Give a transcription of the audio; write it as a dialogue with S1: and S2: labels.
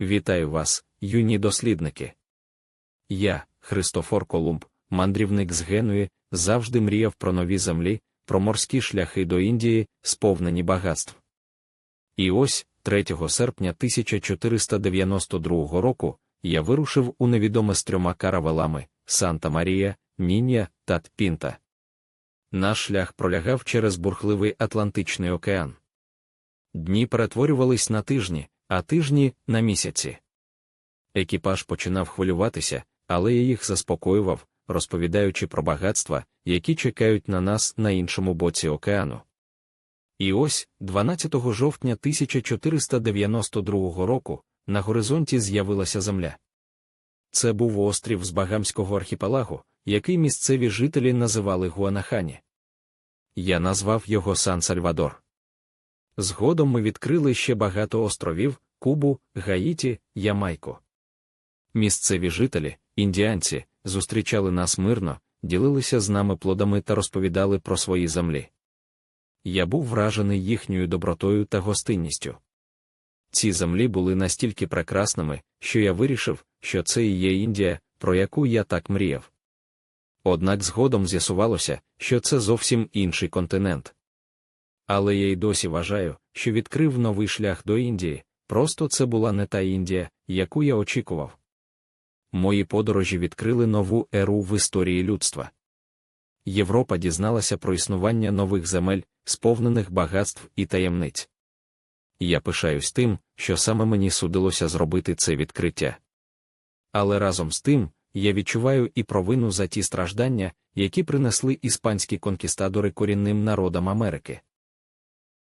S1: Вітаю вас, юні дослідники. Я, Христофор Колумб, мандрівник з Генуї, завжди мріяв про нові землі, про морські шляхи до Індії, сповнені багатств. І ось, 3 серпня 1492 року, я вирушив у невідоме з трьома каравелами Санта Марія, Ніння та Пінта. Наш шлях пролягав через бурхливий Атлантичний океан. Дні перетворювались на тижні, а тижні на місяці. Екіпаж починав хвилюватися, але я їх заспокоював, розповідаючи про багатства, які чекають на нас на іншому боці океану. І ось, 12 жовтня 1492 року, на горизонті з'явилася земля. Це був острів з Багамського архіпелагу, який місцеві жителі називали Гуанахані. Я назвав його Сан Сальвадор. Згодом ми відкрили ще багато островів Кубу, Гаїті, Ямайку. Місцеві жителі, індіанці, зустрічали нас мирно, ділилися з нами плодами та розповідали про свої землі. Я був вражений їхньою добротою та гостинністю. Ці землі були настільки прекрасними, що я вирішив, що це і є Індія, про яку я так мріяв. Однак згодом з'ясувалося, що це зовсім інший континент. Але я й досі вважаю, що відкрив новий шлях до Індії, просто це була не та Індія, яку я очікував. Мої подорожі відкрили нову еру в історії людства. Європа дізналася про існування нових земель, сповнених багатств і таємниць. Я пишаюсь тим, що саме мені судилося зробити це відкриття. Але разом з тим, я відчуваю і провину за ті страждання, які принесли іспанські конкістадори корінним народам Америки.